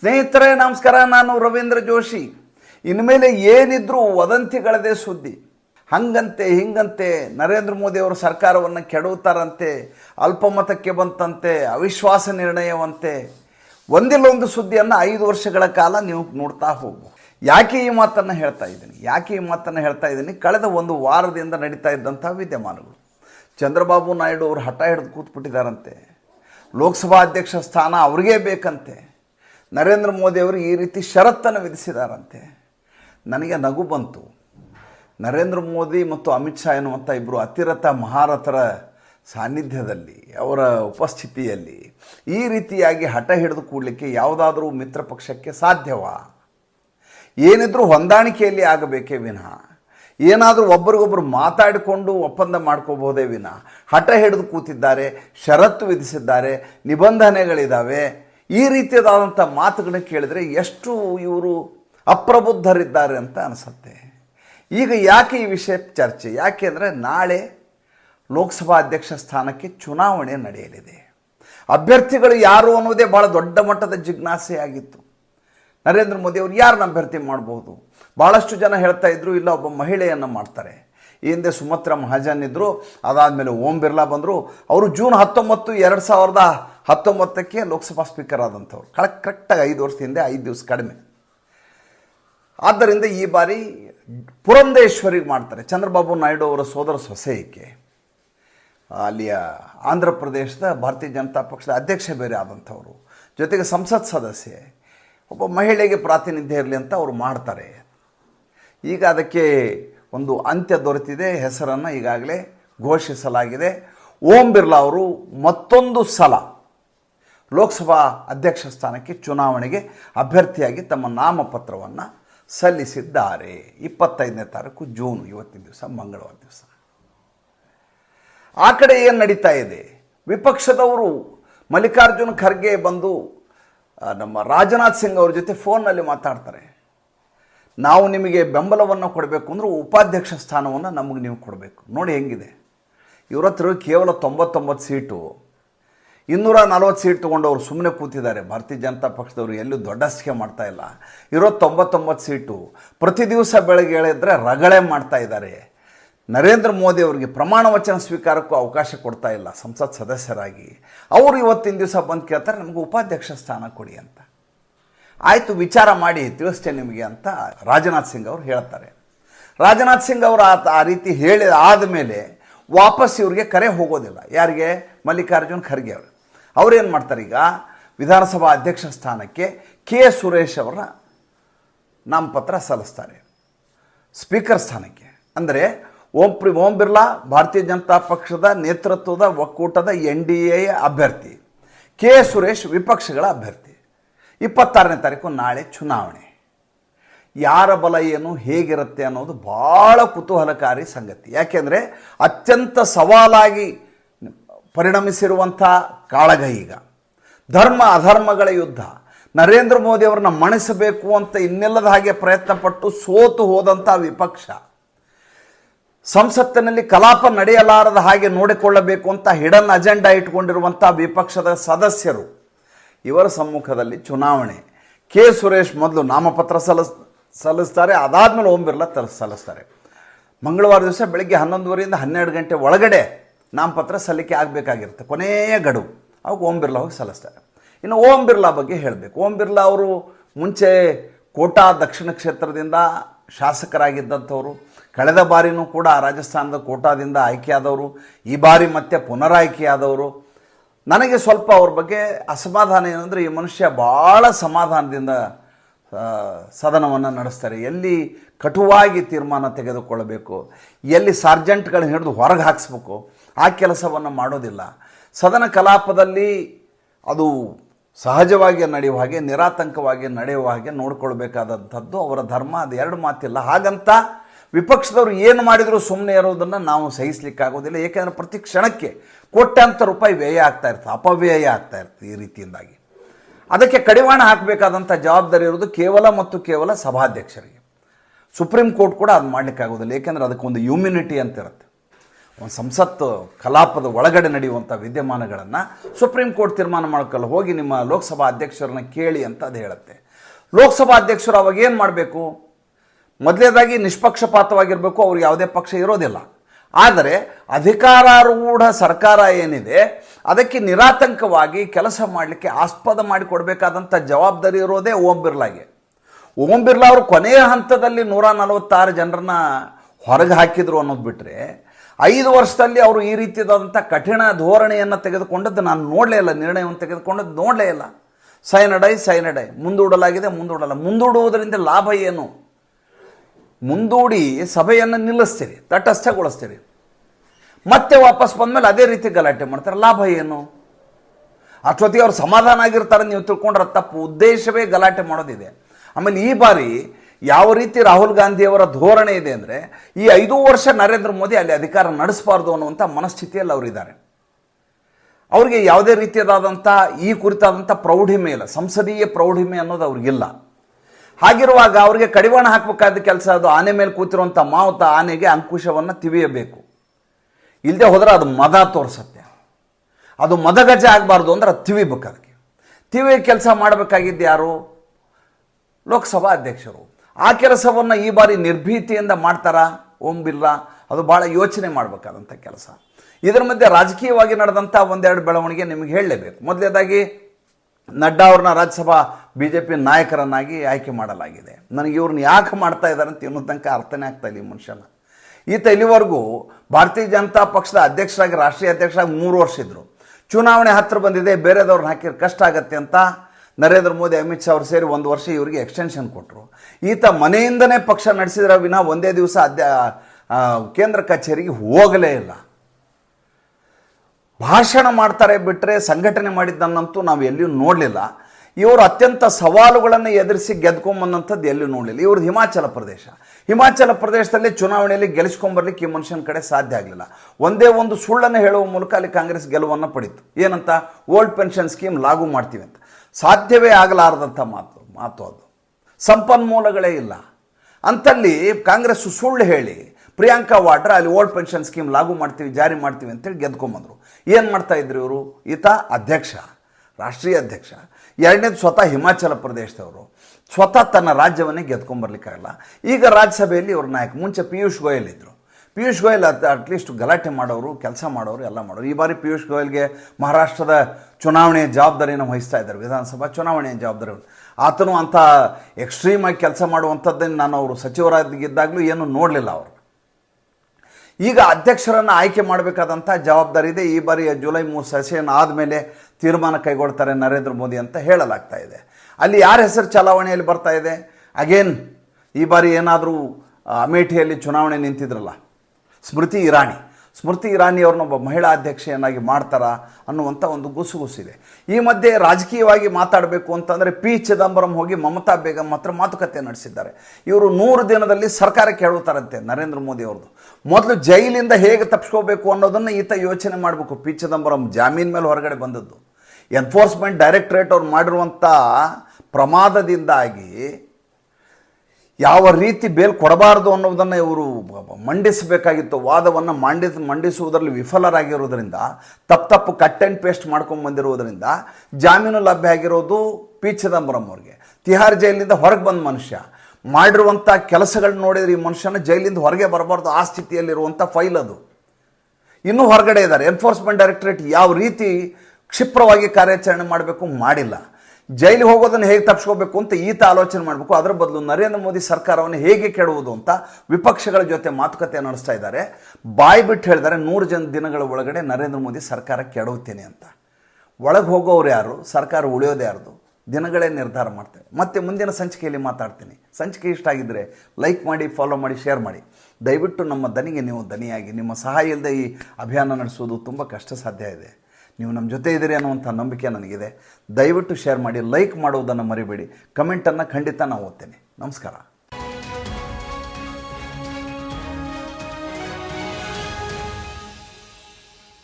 ಸ್ನೇಹಿತರೆ, ನಮಸ್ಕಾರ. ನಾನು ರವೀಂದ್ರ ಜೋಶಿ. ಇನ್ಮೇಲೆ ಏನಿದ್ರೂ ವದಂತಿಗಳದೇ ಸುದ್ದಿ. ಹಂಗಂತೆ, ಹಿಂಗಂತೆ ನರೇಂದ್ರ ಮೋದಿ ಅವರು ಸರ್ಕಾರವನ್ನು ಕೆಡುತ್ತಾರಂತೆ ಅಲ್ಪಮತಕ್ಕೆ ಬಂತಂತೆ, ಅವಿಶ್ವಾಸ ನಿರ್ಣಯವಂತೆ. ಒಂದಿಲ್ಲೊಂದು ಸುದ್ದಿಯನ್ನು ಐದು ವರ್ಷಗಳ ಕಾಲ ನೀವು ನೋಡ್ತಾ ಹೋಗು. ಯಾಕೆ ಈ ಮಾತನ್ನು ಹೇಳ್ತಾ ಇದ್ದೀನಿ? ಯಾಕೆ ಈ ಮಾತನ್ನು ಹೇಳ್ತಾ ಇದ್ದೀನಿ? ಕಳೆದ ಒಂದು ವಾರದಿಂದ ನಡೀತಾ ಇದ್ದಂಥ ವಿದ್ಯಮಾನಗಳು. ಚಂದ್ರಬಾಬು ನಾಯ್ಡು ಅವರು ಹಠ ಹಿಡಿದು ಕೂತ್ಬಿಟ್ಟಿದ್ದಾರಂತೆ ಲೋಕಸಭಾ ಅಧ್ಯಕ್ಷ ಸ್ಥಾನ ಅವ್ರಿಗೇ ಬೇಕಂತೆ. ನರೇಂದ್ರ ಮೋದಿ ಅವರು ಈ ರೀತಿ ಷರತ್ತನ್ನು ವಿಧಿಸಿದಾರಂತೆ. ನನಗೆ ನಗು ಬಂತು. ನರೇಂದ್ರ ಮೋದಿ ಮತ್ತು ಅಮಿತ್ ಶಾ ಎನ್ನುವಂಥ ಇಬ್ಬರು ಅತಿರಥ ಮಹಾರಥರ ಸಾನ್ನಿಧ್ಯದಲ್ಲಿ, ಅವರ ಉಪಸ್ಥಿತಿಯಲ್ಲಿ ಈ ರೀತಿಯಾಗಿ ಹಠ ಹಿಡಿದು ಕೂಡಲಿಕ್ಕೆ ಯಾವುದಾದರೂ ಮಿತ್ರ ಪಕ್ಷಕ್ಕೆ ಸಾಧ್ಯವಾ? ಏನಿದ್ರೂ ಹೊಂದಾಣಿಕೆಯಲ್ಲಿ ಆಗಬೇಕೇ ವಿನಃ. ಏನಾದರೂ ಒಬ್ಬರಿಗೊಬ್ಬರು ಮಾತಾಡಿಕೊಂಡು ಒಪ್ಪಂದ ಮಾಡ್ಕೋಬಹುದೇ ವಿನಃ. ಹಠ ಹಿಡಿದು ಕೂತಿದ್ದಾರೆ, ಷರತ್ತು ವಿಧಿಸಿದ್ದಾರೆ ನಿಬಂಧನೆಗಳಿದ್ದಾವೆ ಈ ರೀತಿಯಾದಂಥ ಮಾತುಗಳನ್ನ ಕೇಳಿದರೆ ಎಷ್ಟು ಇವರು ಅಪ್ರಬುದ್ಧರಿದ್ದಾರೆ ಅಂತ ಅನಿಸುತ್ತೆ. ಈಗ ಯಾಕೆ ಈ ವಿಷಯ ಚರ್ಚೆ? ಯಾಕೆ ಅಂದರೆ ನಾಳೆ ಲೋಕಸಭಾ ಅಧ್ಯಕ್ಷ ಸ್ಥಾನಕ್ಕೆ ಚುನಾವಣೆ ನಡೆಯಲಿದೆ. ಅಭ್ಯರ್ಥಿಗಳು ಯಾರು ಅನ್ನೋದೇ ಭಾಳ ದೊಡ್ಡ ಮಟ್ಟದ ಜಿಜ್ಞಾಸೆಯಾಗಿತ್ತು ನರೇಂದ್ರ ಮೋದಿ ಅವರು ಯಾರನ್ನ ಅಭ್ಯರ್ಥಿ ಮಾಡಬಹುದು ಭಾಳಷ್ಟು ಜನ ಹೇಳ್ತಾ ಇದ್ರು, ಇಲ್ಲ, ಒಬ್ಬ ಮಹಿಳೆಯನ್ನು ಮಾಡ್ತಾರೆ. ಈ ಹಿಂದೆ ಸುಮತ್ರ ಮಹಾಜನ್ ಇದ್ದರು ಅದಾದಮೇಲೆ ಓಂ ಬಿರ್ಲಾ ಬಂದರು. ಅವರು ಜೂನ್ ಹತ್ತೊಂಬತ್ತು, ಎರಡು ಸಾವಿರದ ಹತ್ತೊಂಬತ್ತಕ್ಕೆ ಲೋಕಸಭಾ ಸ್ಪೀಕರ್ ಆದಂಥವ್ರು. ಕಳ ಕರೆಕ್ಟಾಗಿ ಐದು ವರ್ಷದ ಹಿಂದೆ, ಐದು ದಿವಸ ಕಡಿಮೆ. ಆದ್ದರಿಂದ ಈ ಬಾರಿ ಪುರಂದೇಶ್ವರಿಗೆ ಮಾಡ್ತಾರೆ. ಚಂದ್ರಬಾಬು ನಾಯ್ಡು ಅವರ ಸೋದರ ಸೊಸೆಯಕ್ಕೆ. ಅಲ್ಲಿಯ ಆಂಧ್ರ ಪ್ರದೇಶದ ಭಾರತೀಯ ಜನತಾ ಪಕ್ಷದ ಅಧ್ಯಕ್ಷ ಬೇರೆ ಆದಂಥವರು. ಜೊತೆಗೆ ಸಂಸತ್ ಸದಸ್ಯೆ. ಒಬ್ಬ ಮಹಿಳೆಗೆ ಪ್ರಾತಿನಿಧ್ಯ ಇರಲಿ ಅಂತ ಅವರು ಮಾಡ್ತಾರೆ. ಈಗ ಅದಕ್ಕೆ ಒಂದು ಅಂತ್ಯ ದೊರೆತಿದೆ. ಹೆಸರನ್ನು ಈಗಾಗಲೇ ಘೋಷಿಸಲಾಗಿದೆ. ಓಂ ಬಿರ್ಲಾ ಅವರು ಮತ್ತೊಂದು ಸಲ ಲೋಕಸಭಾ ಅಧ್ಯಕ್ಷ ಸ್ಥಾನಕ್ಕೆ ಚುನಾವಣೆಗೆ ಅಭ್ಯರ್ಥಿಯಾಗಿ ತಮ್ಮ ನಾಮಪತ್ರವನ್ನು ಸಲ್ಲಿಸಿದ್ದಾರೆ. ಇಪ್ಪತ್ತೈದನೇ ತಾರೀಕು ಜೂನ್, ಇವತ್ತಿನ ದಿವಸ, ಮಂಗಳವಾರ ದಿವಸ. ಆ ಕಡೆ ಏನು ನಡೀತಾ ಇದೆ? ವಿಪಕ್ಷದವರು ಮಲ್ಲಿಕಾರ್ಜುನ್ ಖರ್ಗೆ ಬಂದು ನಮ್ಮ ರಾಜನಾಥ್ ಸಿಂಗ್ ಅವ್ರ ಜೊತೆ ಫೋನ್ನಲ್ಲಿ ಮಾತಾಡ್ತಾರೆ. ನಾವು ನಿಮಗೆ ಬೆಂಬಲವನ್ನು ಕೊಡಬೇಕು ಅಂದ್ರೆ ಉಪಾಧ್ಯಕ್ಷ ಸ್ಥಾನವನ್ನು ನಮಗೆ ನೀವು ಕೊಡಬೇಕು. ನೋಡಿ ಹೆಂಗಿದೆ. ಇವರತ್ರ ಕೇವಲ ತೊಂಬತ್ತೊಂಬತ್ತು ಸೀಟು. ಇನ್ನೂರ ನಲ್ವತ್ತು ಸೀಟ್ ತೊಗೊಂಡು ಅವರು ಸುಮ್ಮನೆ ಕೂತಿದ್ದಾರೆ. ಭಾರತೀಯ ಜನತಾ ಪಕ್ಷದವರು ಎಲ್ಲೂ ದೊಡ್ಡಸ್ತಿಕೆ ಮಾಡ್ತಾ ಇಲ್ಲ. ಇರೋ ತೊಂಬತ್ತೊಂಬತ್ತು ಸೀಟು ಪ್ರತಿ ದಿವಸ ಬೆಳಗ್ಗೆ ಹೇಳಿದ್ರೆ ರಗಳೆ ಮಾಡ್ತಾ ಇದ್ದಾರೆ. ನರೇಂದ್ರ ಮೋದಿ ಅವರಿಗೆ ಪ್ರಮಾಣ ವಚನ ಸ್ವೀಕಾರಕ್ಕೂ ಅವಕಾಶ ಕೊಡ್ತಾ ಇಲ್ಲ ಸಂಸತ್ ಸದಸ್ಯರಾಗಿ. ಅವರು ಇವತ್ತಿನ ದಿವಸ ಬಂದು ಕೇಳ್ತಾರೆ, ನಮಗೆ ಉಪಾಧ್ಯಕ್ಷ ಸ್ಥಾನ ಕೊಡಿ ಅಂತ. ಆಯಿತು, ವಿಚಾರ ಮಾಡಿ, ತಿಳಿಸ್ತೇನೆ ನಿಮಗೆ ಅಂತ ರಾಜನಾಥ್ ಸಿಂಗ್ ಅವರು ಹೇಳ್ತಾರೆ. ರಾಜನಾಥ್ ಸಿಂಗ್ ಅವರು ಆ ಆ ರೀತಿ ಹೇಳಿ ಆದಮೇಲೆ ವಾಪಸ್ ಇವ್ರಿಗೆ ಕರೆ ಹೋಗೋದಿಲ್ಲ. ಯಾರಿಗೆ? ಮಲ್ಲಿಕಾರ್ಜುನ್ ಖರ್ಗೆ ಅವರು. ಅವ್ರೇನು ಮಾಡ್ತಾರೆ ಈಗ? ವಿಧಾನಸಭಾ ಅಧ್ಯಕ್ಷ ಸ್ಥಾನಕ್ಕೆ ಕೆ ಸುರೇಶ್ ಅವರ ನಾಮಪತ್ರ ಸಲ್ಲಿಸ್ತಾರೆ. ಸ್ಪೀಕರ್ ಸ್ಥಾನಕ್ಕೆ. ಅಂದರೆ ಓಂ ಪ್ರಿ, ಓಂ ಬಿರ್ಲಾ, ಭಾರತೀಯ ಜನತಾ ಪಕ್ಷದ ನೇತೃತ್ವದ ಒಕ್ಕೂಟದ ಎನ್ ಡಿ ಎ ಅಭ್ಯರ್ಥಿ, ಕೆ ಸುರೇಶ್ ವಿಪಕ್ಷಗಳ ಅಭ್ಯರ್ಥಿ. ಇಪ್ಪತ್ತಾರನೇ ತಾರೀಕು ನಾಳೆ ಚುನಾವಣೆ. ಯಾರ ಬಲ ಏನು, ಹೇಗಿರುತ್ತೆ ಅನ್ನೋದು ಭಾಳ ಕುತೂಹಲಕಾರಿ ಸಂಗತಿ. ಯಾಕೆಂದರೆ ಅತ್ಯಂತ ಸವಾಲಾಗಿ ಪರಿಣಮಿಸಿರುವಂಥ ಕಾಳಗ ಈಗ. ಧರ್ಮ, ಅಧರ್ಮಗಳ ಯುದ್ಧ. ನರೇಂದ್ರ ಮೋದಿ ಅವರನ್ನ ಮಣಿಸಬೇಕು ಅಂತ ಇನ್ನೆಲ್ಲದ ಹಾಗೆ ಪ್ರಯತ್ನ ಪಟ್ಟು ಸೋತು ಹೋದಂಥ ವಿಪಕ್ಷ. ಸಂಸತ್ತಿನಲ್ಲಿ ಕಲಾಪ ನಡೆಯಲಾರದ ಹಾಗೆ ನೋಡಿಕೊಳ್ಳಬೇಕು ಅಂತ ಹಿಡನ್ ಅಜೆಂಡಾ ಇಟ್ಕೊಂಡಿರುವಂಥ ವಿಪಕ್ಷದ ಸದಸ್ಯರು. ಇವರ ಸಮ್ಮುಖದಲ್ಲಿ ಚುನಾವಣೆ. ಕೆ ಸುರೇಶ್ ಮೊದಲು ನಾಮಪತ್ರ ಸಲ್ಲಿಸ್, ಸಲ್ಲಿಸ್ತಾರೆ, ಅದಾದಮೇಲೆ ಓಂ ಬಿರ್ಲಾ ತಲ್ ಸಲ್ಲಿಸ್ತಾರೆ. ಮಂಗಳವಾರ ದಿವಸ ಬೆಳಗ್ಗೆ ಹನ್ನೊಂದುವರೆಯಿಂದ ಹನ್ನೆರಡು ಗಂಟೆ ಒಳಗಡೆ ನಾಮಪತ್ರ ಸಲ್ಲಿಕೆ ಆಗಬೇಕಾಗಿರುತ್ತೆ. ಕೊನೆಯ ಗಡುವು. ಅವಾಗ ಓಂ ಬಿರ್ಲಾ ಹೋಗಿ ಸಲ್ಲಿಸ್ತಾರೆ ಇನ್ನು ಓಂ ಬಿರ್ಲಾ ಬಗ್ಗೆ ಹೇಳಬೇಕು. ಓಂ ಬಿರ್ಲಾ ಅವರು ಮುಂಚೆ ಕೋಟಾ ದಕ್ಷಿಣ ಕ್ಷೇತ್ರದಿಂದ ಶಾಸಕರಾಗಿದ್ದಂಥವರು, ಕಳೆದ ಬಾರಿನೂ ಕೂಡ ರಾಜಸ್ಥಾನದ ಕೋಟಾದಿಂದ ಆಯ್ಕೆಯಾದವರು, ಈ ಬಾರಿ ಮತ್ತೆ ಪುನರಾಯ್ಕೆಯಾದವರು ನನಗೆ ಸ್ವಲ್ಪ ಅವ್ರ ಬಗ್ಗೆ ಅಸಮಾಧಾನ ಏನಂದರೆ, ಈ ಮನುಷ್ಯ ಭಾಳ ಸಮಾಧಾನದಿಂದ ಸದನವನ್ನು ನಡೆಸ್ತಾರೆ. ಎಲ್ಲಿ ಕಟುವಾಗಿ ತೀರ್ಮಾನ ತೆಗೆದುಕೊಳ್ಳಬೇಕು, ಎಲ್ಲಿ ಸಾರ್ಜೆಂಟ್ಗಳನ್ನ ಹಿಡಿದು ಹೊರಗೆ ಹಾಕಿಸ್ಬೇಕು ಆ ಕೆಲಸವನ್ನು ಮಾಡೋದಿಲ್ಲ. ಸದನ ಕಲಾಪದಲ್ಲಿ ಅದು ಸಹಜವಾಗಿ ನಡೆಯುವ ಹಾಗೆ, ನಿರಾತಂಕವಾಗಿ ನಡೆಯುವ ಹಾಗೆ ನೋಡ್ಕೊಳ್ಬೇಕಾದಂಥದ್ದು ಅವರ ಧರ್ಮ. ಅದು ಎರಡು ಮಾತಿಲ್ಲ. ಹಾಗಂತ ವಿಪಕ್ಷದವರು ಏನು ಮಾಡಿದರೂ ಸುಮ್ಮನೆ ಇರೋದನ್ನು ನಾವು ಸಹಿಸಲಿಕ್ಕಾಗೋದಿಲ್ಲ. ಏಕೆಂದರೆ ಪ್ರತಿ ಕ್ಷಣಕ್ಕೆ ಕೋಟ್ಯಾಂತರ ರೂಪಾಯಿ ವ್ಯಯ ಆಗ್ತಾ ಇರ್ತದೆ ಅಪವ್ಯಯ ಆಗ್ತಾ ಇರ್ತದೆ ಈ ರೀತಿಯಿಂದಾಗಿ. ಅದಕ್ಕೆ ಕಡಿವಾಣ ಹಾಕಬೇಕಾದಂಥ ಜವಾಬ್ದಾರಿ ಇರೋದು ಕೇವಲ ಮತ್ತು ಕೇವಲ ಸಭಾಧ್ಯಕ್ಷರಿಗೆ. ಸುಪ್ರೀಂ ಕೋರ್ಟ್ ಕೂಡ ಅದು ಮಾಡಲಿಕ್ಕಾಗೋದಿಲ್ಲ. ಏಕೆಂದರೆ ಅದಕ್ಕೊಂದು ಇಮ್ಯುನಿಟಿ ಅಂತ ಇರುತ್ತೆ ಒಂದು ಸಂಸತ್ತು ಕಲಾಪದ ಒಳಗಡೆ ನಡೆಯುವಂಥ ವಿದ್ಯಮಾನಗಳನ್ನು ಸುಪ್ರೀಂ ಕೋರ್ಟ್ ತೀರ್ಮಾನ ಮಾಡ್ಕೊಳ್ಳ ಹೋಗಿ ನಿಮ್ಮ ಲೋಕಸಭಾ ಅಧ್ಯಕ್ಷರನ್ನ ಕೇಳಿ ಅಂತ ಅದು ಹೇಳುತ್ತೆ. ಲೋಕಸಭಾ ಅಧ್ಯಕ್ಷರು ಅವಾಗ ಏನು ಮಾಡಬೇಕು? ಮೊದಲೇದಾಗಿ ನಿಷ್ಪಕ್ಷಪಾತವಾಗಿರಬೇಕು ಅವ್ರಿಗೆ ಯಾವುದೇ ಪಕ್ಷ ಇರೋದಿಲ್ಲ. ಆದರೆ ಅಧಿಕಾರಾರೂಢ ಸರ್ಕಾರ ಏನಿದೆ, ಅದಕ್ಕೆ ನಿರಾತಂಕವಾಗಿ ಕೆಲಸ ಮಾಡಲಿಕ್ಕೆ ಆಸ್ಪದ ಮಾಡಿಕೊಡಬೇಕಾದಂಥ ಜವಾಬ್ದಾರಿ ಇರೋದೇ ಓಂ ಬಿರ್ಲಾಗೆ ಓಂ ಬಿರ್ಲಾ ಅವರು ಕೊನೆಯ ಹಂತದಲ್ಲಿ ನೂರ ನಲವತ್ತಾರು ಜನರನ್ನ ಹೊರಗೆ ಹಾಕಿದ್ರು ಅನ್ನೋದು ಬಿಟ್ಟರೆ ಐದು ವರ್ಷದಲ್ಲಿ ಅವರು ಈ ರೀತಿಯಾದಂಥ ಕಠಿಣ ಧೋರಣೆಯನ್ನು ತೆಗೆದುಕೊಂಡದ್ದು ನಾನು ನೋಡಲೇ ಇಲ್ಲ, ನಿರ್ಣಯವನ್ನು ತೆಗೆದುಕೊಂಡದ್ದು ನೋಡಲೇ ಇಲ್ಲ. ಸೈನಡೈ ಸೈನಡೈ. ಮುಂದೂಡಲಾಗಿದೆ, ಮುಂದೂಡಲ್ಲ. ಮುಂದೂಡುವುದರಿಂದ ಲಾಭ ಏನು? ಮುಂದೂಡಿ ಸಭೆಯನ್ನು ನಿಲ್ಲಿಸ್ತೀರಿ, ತಟಸ್ಥಗೊಳಿಸ್ತೀರಿ. ಮತ್ತೆ ವಾಪಸ್ ಬಂದಮೇಲೆ ಅದೇ ರೀತಿ ಗಲಾಟೆ ಮಾಡ್ತಾರೆ. ಲಾಭ ಏನು? ಅಷ್ಟೊತ್ತಿಗೆ ಅವ್ರು ಸಮಾಧಾನ ಆಗಿರ್ತಾರೆ, ನೀವು ತಿಳ್ಕೊಂಡ್ರೆ ತಪ್ಪು. ಉದ್ದೇಶವೇ ಗಲಾಟೆ ಮಾಡೋದಿದೆ. ಆಮೇಲೆ ಈ ಬಾರಿ ಯಾವ ರೀತಿ ರಾಹುಲ್ ಗಾಂಧಿಯವರ ಧೋರಣೆ ಇದೆ ಅಂದರೆ ಈ ಐದು ವರ್ಷ ನರೇಂದ್ರ ಮೋದಿ ಅಲ್ಲಿ ಅಧಿಕಾರ ನಡೆಸಬಾರ್ದು ಅನ್ನುವಂಥ ಮನಸ್ಥಿತಿಯಲ್ಲಿ ಅವರಿದ್ದಾರೆ. ಅವರಿಗೆ ಯಾವುದೇ ರೀತಿಯಾದಂಥ ಈ ಕುರಿತಾದಂಥ ಪ್ರೌಢಿಮೆ ಇಲ್ಲ, ಸಂಸದೀಯ ಪ್ರೌಢಿಮೆ ಅನ್ನೋದು ಅವ್ರಿಗಿಲ್ಲ. ಹಾಗಿರುವಾಗ ಅವರಿಗೆ ಕಡಿವಾಣ ಹಾಕಬೇಕಾದ ಕೆಲಸ ಅದು, ಆನೆ ಮೇಲೆ ಕೂತಿರುವಂಥ ಮಾವುತ ಆನೆಗೆ ಅಂಕುಶವನ್ನು ತಿವಿಯಬೇಕು. ಇಲ್ಲದೆ ಹೋದರೆ ಅದು ಮದ ತೋರಿಸುತ್ತೆ. ಅದು ಮದಗಜ ಆಗಬಾರ್ದು ಅಂದ್ರೆ ಅದು ತಿವಿಬೇಕು ಅದಕ್ಕೆ. ತಿವಿಯ ಕೆಲಸ ಮಾಡಬೇಕಾಗಿದ್ದು ಯಾರು? ಲೋಕಸಭಾ ಅಧ್ಯಕ್ಷರು. ಆ ಕೆಲಸವನ್ನು ಈ ಬಾರಿ ನಿರ್ಭೀತಿಯಿಂದ ಮಾಡ್ತಾರಾ? ಓಂ ಬಿರ್ಲಾ. ಅದು ಭಾಳ ಯೋಚನೆ ಮಾಡಬೇಕಾದಂಥ ಕೆಲಸ. ಇದರ ಮಧ್ಯೆ ರಾಜಕೀಯವಾಗಿ ನಡೆದಂಥ ಒಂದೆರಡು ಬೆಳವಣಿಗೆ ನಿಮಗೆ ಹೇಳಲೇಬೇಕು. ಮೊದಲನೇದಾಗಿ ನಡ್ಡಾ ಅವ್ರನ್ನ ರಾಜ್ಯಸಭಾ ಬಿ ಜೆ ಪಿ ನಾಯಕರನ್ನಾಗಿ ಆಯ್ಕೆ ಮಾಡಲಾಗಿದೆ. ನನಗೆ ಇವ್ರನ್ನ ಯಾಕೆ ಮಾಡ್ತಾ ಇದ್ದಾರೆ ಅಂತ ಇನ್ನೂ ತನಕ ಅರ್ಥನೇ ಆಗ್ತಾ ಇಲ್ಲ ಈ ಮನುಷ್ಯನ. ಈತ ಇಲ್ಲಿವರೆಗೂ ಭಾರತೀಯ ಜನತಾ ಪಕ್ಷದ ಅಧ್ಯಕ್ಷರಾಗಿ, ರಾಷ್ಟ್ರೀಯ ಅಧ್ಯಕ್ಷರಾಗಿ ಮೂರು ವರ್ಷ ಇದ್ದರು ಚುನಾವಣೆ ಹತ್ತಿರ ಬಂದಿದೆ, ಬೇರೆದವ್ರನ್ನ ಹಾಕಿದ್ರೆ ಕಷ್ಟ ಆಗತ್ತೆ ಅಂತ ನರೇಂದ್ರ ಮೋದಿ, ಅಮಿತ್ ಶಾ ಅವರು ಸೇರಿ ಒಂದು ವರ್ಷ ಇವರಿಗೆ ಎಕ್ಸ್ಟೆನ್ಷನ್ ಕೊಟ್ಟರು ಈತ ಮನೆಯಿಂದನೇ ಪಕ್ಷ ನಡೆಸಿದ್ರ ವಿನ ಒಂದೇ ದಿವಸ ಅಧ್ಯ ಕೇಂದ್ರ ಕಚೇರಿಗೆ ಹೋಗಲೇ ಇಲ್ಲ. ಭಾಷಣ ಮಾಡ್ತಾರೆ ಬಿಟ್ಟರೆ ಸಂಘಟನೆ ಮಾಡಿದ್ದನ್ನಂತೂ ನಾವು ಎಲ್ಲಿಯೂ ನೋಡಲಿಲ್ಲ. ಇವರು ಅತ್ಯಂತ ಸವಾಲುಗಳನ್ನು ಎದುರಿಸಿ ಗೆದ್ಕೊಂಬಂದಂಥದ್ದು ಎಲ್ಲೂ ನೋಡಲಿಲ್ಲ. ಇವ್ರದ್ದು ಹಿಮಾಚಲ ಪ್ರದೇಶ. ಹಿಮಾಚಲ ಪ್ರದೇಶದಲ್ಲಿ ಚುನಾವಣೆಯಲ್ಲಿ ಗೆಲ್ಲಿಸ್ಕೊಂಬರ್ಲಿಕ್ಕೆ ಈ ಮನುಷ್ಯನ ಕಡೆ ಸಾಧ್ಯ ಆಗಲಿಲ್ಲ. ಒಂದೇ ಒಂದು ಸುಳ್ಳನ್ನು ಹೇಳುವ ಮೂಲಕ ಅಲ್ಲಿ ಕಾಂಗ್ರೆಸ್ ಗೆಲುವನ್ನು ಪಡೀತು. ಏನಂತ? ಓಲ್ಡ್ ಪೆನ್ಷನ್ ಸ್ಕೀಮ್ ಲಾಗು ಮಾಡ್ತೀವಿ ಅಂತ. ಸಾಧ್ಯವೇ ಆಗಲಾರದಂಥ ಮಾತು ಮಾತು ಅದು. ಸಂಪನ್ಮೂಲಗಳೇ ಇಲ್ಲ. ಅಂತಲ್ಲಿ ಕಾಂಗ್ರೆಸ್ ಸುಳ್ಳು ಹೇಳಿ, ಪ್ರಿಯಾಂಕಾ ವಾಡ್ರಾ ಅಲ್ಲಿ ಓಲ್ಡ್ ಪೆನ್ಷನ್ ಸ್ಕೀಮ್ ಲಾಗು ಮಾಡ್ತೀವಿ, ಜಾರಿ ಮಾಡ್ತೀವಿ ಅಂತೇಳಿ ಗೆದ್ಕೊಂಬಂದರು. ಏನು ಮಾಡ್ತಾ ಇದ್ರು ಇವರು? ಈತ ಅಧ್ಯಕ್ಷ, ರಾಷ್ಟ್ರೀಯ ಅಧ್ಯಕ್ಷ. ಎರಡನೇದು ಸ್ವತಃ ಹಿಮಾಚಲ ಪ್ರದೇಶದವರು. ಸ್ವತಃ ತನ್ನ ರಾಜ್ಯವನ್ನೇ ಗೆದ್ಕೊಂಬರ್ಲಿಕ್ಕಾಗಲ್ಲ. ಈಗ ರಾಜ್ಯಸಭೆಯಲ್ಲಿ ಇವ್ರ ನಾಯಕ, ಮುಂಚೆ ಪಿಯೂಷ್ ಗೋಯಲ್ ಇದ್ದರು ಪಿಯೂಷ್ ಗೋಯಲ್ ಅಟ್ ಅಟ್ಲೀಸ್ಟ್ ಗಲಾಟೆ ಮಾಡೋರು, ಕೆಲಸ ಮಾಡೋರು, ಎಲ್ಲ ಮಾಡೋರು. ಈ ಬಾರಿ ಪಿಯೂಷ್ ಗೋಯಲ್ಗೆ ಮಹಾರಾಷ್ಟ್ರದ ಚುನಾವಣೆಯ ಜವಾಬ್ದಾರಿಯನ್ನು ವಹಿಸ್ತಾ ಇದ್ದಾರೆ, ವಿಧಾನಸಭಾ ಚುನಾವಣೆಯ ಜವಾಬ್ದಾರಿ ಆತನು ಅಂಥ ಎಕ್ಸ್ಟ್ರೀಮ್ ಆಗಿ ಕೆಲಸ ಮಾಡುವಂಥದ್ದನ್ನು ನಾನು ಅವರು ಸಚಿವರಾಗಿದ್ದಾಗಲೂ ಏನು ನೋಡಲಿಲ್ಲ ಅವರು. ಈಗ ಅಧ್ಯಕ್ಷರನ್ನು ಆಯ್ಕೆ ಮಾಡಬೇಕಾದಂಥ ಜವಾಬ್ದಾರಿ ಇದೆ. ಈ ಬಾರಿ ಜುಲೈ ಮೂರು ಸೆಷನ್ ಆದಮೇಲೆ ತೀರ್ಮಾನ ಕೈಗೊಳ್ತಾರೆ ನರೇಂದ್ರ ಮೋದಿ ಅಂತ ಹೇಳಲಾಗ್ತಾ ಇದೆ. ಅಲ್ಲಿ ಯಾರ ಹೆಸರು ಚಲಾವಣೆಯಲ್ಲಿ ಬರ್ತಾ ಇದೆ? ಅಗೇನ್ ಈ ಬಾರಿ ಏನಾದರೂ ಅಮೇಠಿಯಲ್ಲಿ ಚುನಾವಣೆ ನಿಂತಿದ್ರಲ್ಲ ಸ್ಮೃತಿ ಇರಾನಿ. ಸ್ಮೃತಿ ಇರಾನಿ ಅವ್ರನ್ನ ಒಬ್ಬ ಮಹಿಳಾ ಅಧ್ಯಕ್ಷೆಯನ್ನಾಗಿ ಮಾಡ್ತಾರಾ ಅನ್ನುವಂಥ ಒಂದು ಗುಸುಗುಸಿದೆ. ಈ ಮಧ್ಯೆ ರಾಜಕೀಯವಾಗಿ ಮಾತಾಡಬೇಕು ಅಂತಂದರೆ ಪಿ ಚಿದಂಬರಂ ಹೋಗಿ ಮಮತಾ ಬೇಗಂ ಹತ್ರ ಮಾತುಕತೆ ನಡೆಸಿದ್ದಾರೆ. ಇವರು ನೂರು ದಿನದಲ್ಲಿ ಸರ್ಕಾರಕ್ಕೆ ಹೇಳುತ್ತಾರಂತೆ ನರೇಂದ್ರ ಮೋದಿ ಅವ್ರದ್ದು ಮೊದಲು ಜೈಲಿಂದ ಹೇಗೆ ತಪ್ಪಿಸ್ಕೋಬೇಕು ಅನ್ನೋದನ್ನು ಈತ ಯೋಚನೆ ಮಾಡಬೇಕು. ಪಿ ಚಿದಂಬರಂ ಜಾಮೀನ್ ಮೇಲೆ ಹೊರಗಡೆ ಬಂದದ್ದು. ಎನ್ಫೋರ್ಸ್ಮೆಂಟ್ ಡೈರೆಕ್ಟ್ರೇಟ್ ಅವ್ರು ಮಾಡಿರುವಂಥ ಪ್ರಮಾದದಿಂದಾಗಿ ಯಾವ ರೀತಿ ಬೇಲ್ ಕೊಡಬಾರದು ಅನ್ನೋದನ್ನು ಇವರು ಮಂಡಿಸಬೇಕಾಗಿತ್ತು. ವಾದವನ್ನು ಮಂಡಿಸ್, ಮಂಡಿಸುವುದರಲ್ಲಿ ವಿಫಲರಾಗಿರುವುದರಿಂದ, ತಪ್ಪು ತಪ್ಪು ಕಟ್ ಆ್ಯಂಡ್ ಪೇಸ್ಟ್ ಮಾಡ್ಕೊಂಡು ಬಂದಿರುವುದರಿಂದ ಜಾಮೀನು ಲಭ್ಯ ಆಗಿರೋದು ಪಿ ಚಿದಂಬರಂ ಅವ್ರಿಗೆ. ತಿಹಾರ್ ಜೈಲಿನಿಂದ ಹೊರಗೆ ಬಂದ ಮನುಷ್ಯ. ಮಾಡಿರುವಂಥ ಕೆಲಸಗಳನ್ನ ನೋಡಿದ್ರೆ ಈ ಮನುಷ್ಯನ ಜೈಲಿಂದ ಹೊರಗೆ ಬರಬಾರ್ದು, ಆ ಸ್ಥಿತಿಯಲ್ಲಿರುವಂಥ ಫೈಲ್ ಅದು. ಇನ್ನೂ ಹೊರಗಡೆ ಇದ್ದಾರೆ. ಎನ್ಫೋರ್ಸ್ಮೆಂಟ್ ಡೈರೆಕ್ಟರೇಟ್ ಯಾವ ರೀತಿ ಕ್ಷಿಪ್ರವಾಗಿ ಕಾರ್ಯಾಚರಣೆ ಮಾಡಬೇಕು? ಮಾಡಿಲ್ಲ. ಜೈಲಿಗೆ ಹೋಗೋದನ್ನು ಹೇಗೆ ತಪ್ಪಿಸ್ಕೋಬೇಕು ಅಂತ ಈತ ಆಲೋಚನೆ ಮಾಡಬೇಕು. ಅದರ ಬದಲು ನರೇಂದ್ರ ಮೋದಿ ಸರ್ಕಾರವನ್ನು ಹೇಗೆ ಕೆಡುವುದು ಅಂತ ವಿಪಕ್ಷಗಳ ಜೊತೆ ಮಾತುಕತೆ ನಡೆಸ್ತಾ ಇದ್ದಾರೆ. ಬಾಯಿ ಬಿಟ್ಟು ಹೇಳಿದ್ದಾರೆ, ನೂರು ಜನ ದಿನಗಳ ಒಳಗಡೆ ನರೇಂದ್ರ ಮೋದಿ ಸರ್ಕಾರ ಕೆಡುತ್ತೇನೆ ಅಂತ. ಒಳಗೆ ಹೋಗೋರು ಯಾರು? ಸರ್ಕಾರ ಉಳಿಯೋದು ಯಾರ್ದು? ದಿನಗಳೇ ನಿರ್ಧಾರ ಮಾಡ್ತೇವೆ. ಮತ್ತೆ ಮುಂದಿನ ಸಂಚಿಕೆಯಲ್ಲಿ ಮಾತಾಡ್ತೀನಿ. ಸಂಚಿಕೆ ಇಷ್ಟ ಆಗಿದ್ದರೆ ಲೈಕ್ ಮಾಡಿ ಫಾಲೋ ಮಾಡಿ ಶೇರ್ ಮಾಡಿ. ದಯವಿಟ್ಟು ನಮ್ಮ ದನಿಗೆ ನೀವು ದನಿಯಾಗಿ, ನಿಮ್ಮ ಸಹಾಯ ಇಲ್ಲದೆ ಈ ಅಭಿಯಾನ ನಡೆಸೋದು ತುಂಬ ಕಷ್ಟ ಸಾಧ್ಯ ಇದೆ. ನೀವು ನಮ್ಮ ಜೊತೆ ಇದ್ದೀರಿ ಅನ್ನುವಂಥ ನಂಬಿಕೆ ನನಗಿದೆ. ದಯವಿಟ್ಟು ಶೇರ್ ಮಾಡಿ, ಲೈಕ್ ಮಾಡುವುದನ್ನು ಮರಿಬೇಡಿ. ಕಮೆಂಟನ್ನು ಖಂಡಿತ ನಾನು ಓದ್ತೇನೆ. ನಮಸ್ಕಾರ.